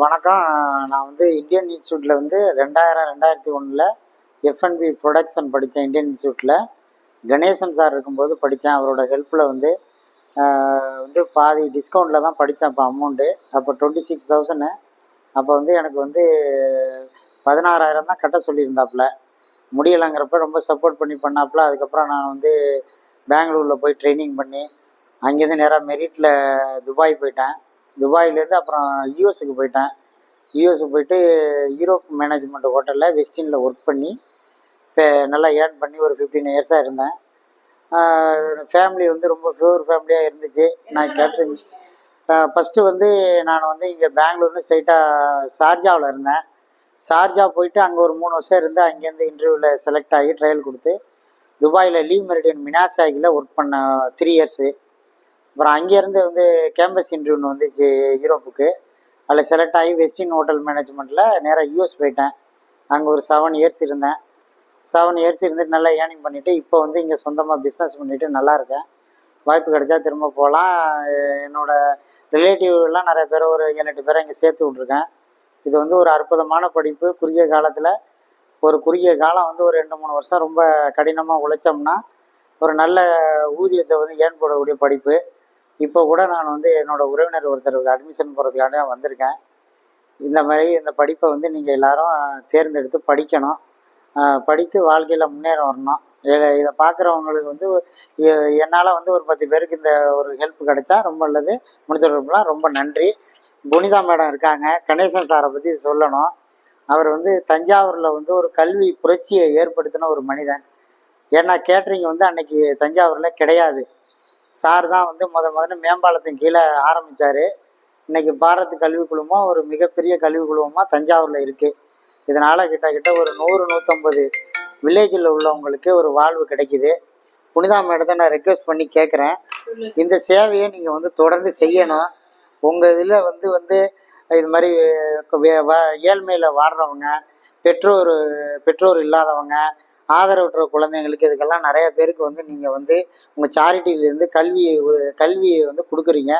வணக்கம். நான் வந்து இந்தியன் இன்ஸ்டியூட்டில் வந்து ரெண்டாயிரம் ரெண்டாயிரத்தி ஒன்றில் எஃப்என்பி ப்ரொடக்ஷன் படித்தேன் இந்தியன் இன்ஸ்டியூட்டில் கணேசன் சார் இருக்கும்போது படித்தேன். அவரோட ஹெல்ப்பில் வந்து வந்து பாதி டிஸ்கவுண்ட்டில் தான் படித்தேன் அப்போ அமௌண்ட்டு அப்போ டுவெண்ட்டி சிக்ஸ் தௌசண்ட் அப்போ வந்து எனக்கு வந்து பதினாறாயிரம் தான் கட்ட சொல்லியிருந்தாப்புல. முடியலைங்கிறப்ப ரொம்ப சப்போர்ட் பண்ணி பண்ணாப்புல. அதுக்கப்புறம் நான் வந்து பெங்களூரில் போய் ட்ரைனிங் பண்ணி அங்கேருந்து நேராக மெரிட்டில் துபாய் போயிட்டேன். துபாயிலேருந்து அப்புறம் யூஎஸ்க்கு போயிட்டேன். யூஎஸ்க்கு போயிட்டு யூரோப் மேனேஜ்மெண்ட் ஹோட்டலில் வெஸ்டினில் ஒர்க் பண்ணி நல்லா ஏர்ன் பண்ணி ஒரு ஃபிஃப்டீன் இயர்ஸாக இருந்தேன். ஃபேமிலி வந்து ரொம்ப பியூர் ஃபேமிலியாக இருந்துச்சு. நான் கேட்ரிங் ஃபஸ்ட்டு வந்து நான் வந்து இங்கே பெங்களூர்னு ஸ்ட்ரைட்டாக ஷார்ஜாவில் இருந்தேன். ஷார்ஜா போயிட்டு அங்கே ஒரு மூணு வருஷம் இருந்து அங்கேருந்து இன்டர்வியூவில் செலக்ட் ஆகி ட்ரையல் கொடுத்து துபாயில் லீ மெரிடியன் மினாசாகியில் ஒர்க் பண்ண த்ரீ இயர்ஸு அப்புறம் அங்கேருந்து வந்து கேம்பஸ் இன்டர்வியூன்னு வந்துச்சு யூரோப்புக்கு அதில் செலக்ட் ஆகி வெஸ்டின் ஹோட்டல் மேனேஜ்மெண்ட்டில் நேராக யூஎஸ் போயிட்டேன். அங்கே ஒரு செவன் இயர்ஸ் இருந்தேன். செவன் இயர்ஸ் இருந்துட்டு நல்லா ஏர்னிங் பண்ணிவிட்டு இப்போ வந்து இங்கே சொந்தமாக பிஸ்னஸ் பண்ணிவிட்டு நல்லா இருக்கேன். வாய்ப்பு கிடைச்சா திரும்ப போகலாம் என்னோடய ரிலேட்டிவ்லாம் நிறைய பேர் ஒரு ஏழு எட்டு பேரை இங்கே சேர்த்து விட்ருக்கேன் இது வந்து ஒரு அற்புதமான படிப்பு. குறுகிய காலத்தில் ஒரு குறுகிய காலம் வந்து ஒரு ரெண்டு மூணு வருஷம் ரொம்ப கடினமாக உழைச்சோம்னா ஒரு நல்ல ஊதியத்தை வந்து ஏன் போடக்கூடிய படிப்பு. இப்போ கூட நான் வந்து என்னோட உறவினர் ஒருத்தருக்கு அட்மிஷன் போகிறதுக்காண்டி நான் வந்திருக்கேன். இந்த மாதிரி இந்த படிப்பை வந்து நீங்கள் எல்லாரும் தேர்ந்தெடுத்து படிக்கணும். படித்து வாழ்க்கையில் முன்னேற வரணும். இதை- இதை பார்க்குறவங்களுக்கு வந்து என்னால் வந்து ஒரு பத்து பேருக்கு இந்த ஒரு ஹெல்ப் கிடைச்சா ரொம்ப நல்லது. முடிஞ்சவர்களுக்குலாம் ரொம்ப நன்றி. புனிதா மேடம் இருக்காங்க. கணேசன் சாரை பற்றி சொல்லணும். அவர் வந்து தஞ்சாவூரில் வந்து ஒரு கல்வி புரட்சியை ஏற்படுத்தின ஒரு மனிதன். ஏன்னா கேட்ரிங் வந்து அன்னைக்கு தஞ்சாவூரில் கிடையாது. சார் தான் வந்து முத முதல்ல மேம்பாலத்தின் கீழே ஆரம்பித்தார் இன்றைக்கி பாரத் கல்வி குழுமம் ஒரு மிகப்பெரிய கல்வி குழுமமாக தஞ்சாவூரில் இருக்குது இதனால் கிட்டத்தட்ட ஒரு நூறு நூற்றம்பது வில்லேஜில் உள்ளவங்களுக்கு ஒரு வாழ்வு கிடைக்கிது. புனிதா மேடத்தை நான் ரெக்வெஸ்ட் பண்ணி கேட்குறேன் இந்த சேவையை நீங்கள் வந்து தொடர்ந்து செய்யணும். உங்கள் இதில் வந்து வந்து இது மாதிரி வ- ஏழ்மையில் வாடுறவங்க பெற்றோர் பெற்றோர் இல்லாதவங்க ஆதரவற்ற குழந்தைங்களுக்கு இதுக்கெல்லாம் நிறைய பேருக்கு வந்து நீங்கள் வந்து உங்கள் சேரிட்டியிலேருந்து கல்வி உ- கல்வியை வந்து கொடுக்குறீங்க.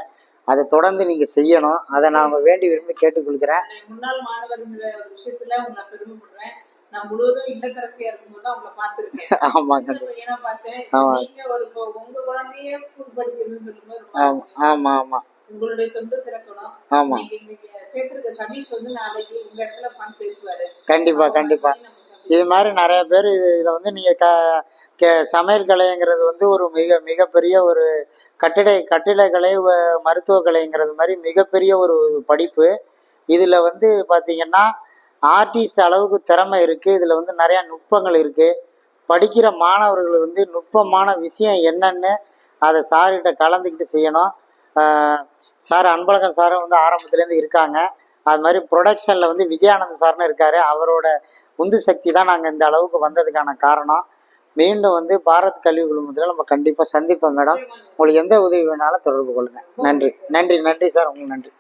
அதை தொடர்ந்து நீங்கள் செய்யணும். அதை நான் வேண்டி விரும்பி கேட்டுக்கொள்கிறேன். முன்னாள் மாணவர்ங்கிற ஒரு விஷயத்துல உங்களை பெருமைப்படுறேன். நான் முழுவதும் இல்லத்தரசியா இருக்கும்போது தான் உங்களை பார்த்திருக்கேன். ஆமாங்க. சின்ன பையனா பார்த்தேன். ஆமா. நீங்க ஒரு இப்போ உங்க குழந்தையே ஸ்கூல் படிக்கணும்னு சொல்லும்போது ரொம்ப ஆமாம் ஆச்சரியம். ஆமாம் ஆமாம் உங்களுடைய தொண்டு சிறக்கணும். ஆமாம் நீங்க இன்னைக்கு சேர்த்திருக்க சதீஷ் வந்து நாளைக்கு உங்க இடத்துல உட்காந்து பேசுவாரு. கண்டிப்பாக கண்டிப்பாக நம்ம சதீஷ் இது மாதிரி நிறைய பேர் இது இதை வந்து நீங்கள் க கே சமையல் கலைங்கிறது வந்து ஒரு மிக மிகப்பெரிய ஒரு கட்டிட கட்டிடக்கலை வ- கலைங்கிறது மாதிரி மிகப்பெரிய ஒரு படிப்பு. இதில் வந்து பார்த்தீங்கன்னா ஆர்டிஸ்ட் அளவுக்கு திறமை இருக்குது இதில் வந்து நிறையா நுட்பங்கள் இருக்குது படிக்கிற மாணவர்கள் வந்து நுட்பமான விஷயம் என்னன்னு அதை சார்கிட்ட கலந்துக்கிட்டு செய்யணும். சார் அன்பழகன் சாரும் வந்து ஆரம்பத்துலேருந்து இருக்காங்க. அது மாதிரி ப்ரொடக்ஷனில் வந்து விஜயானந்த் சார்னு இருக்கார். அவரோட உந்து சக்தி தான் நாங்கள் இந்த அளவுக்கு வந்ததுக்கான காரணம். மீண்டும் வந்து பாரத் கல்வி குழுமத்தில் நம்ம கண்டிப்பாக சந்திப்போம் மேடம் உங்களுக்கு எந்த உதவி வேணாலும் தொடர்பு கொள்ளுங்கள் நன்றி. நன்றி நன்றி சார். உங்களுக்கு நன்றி.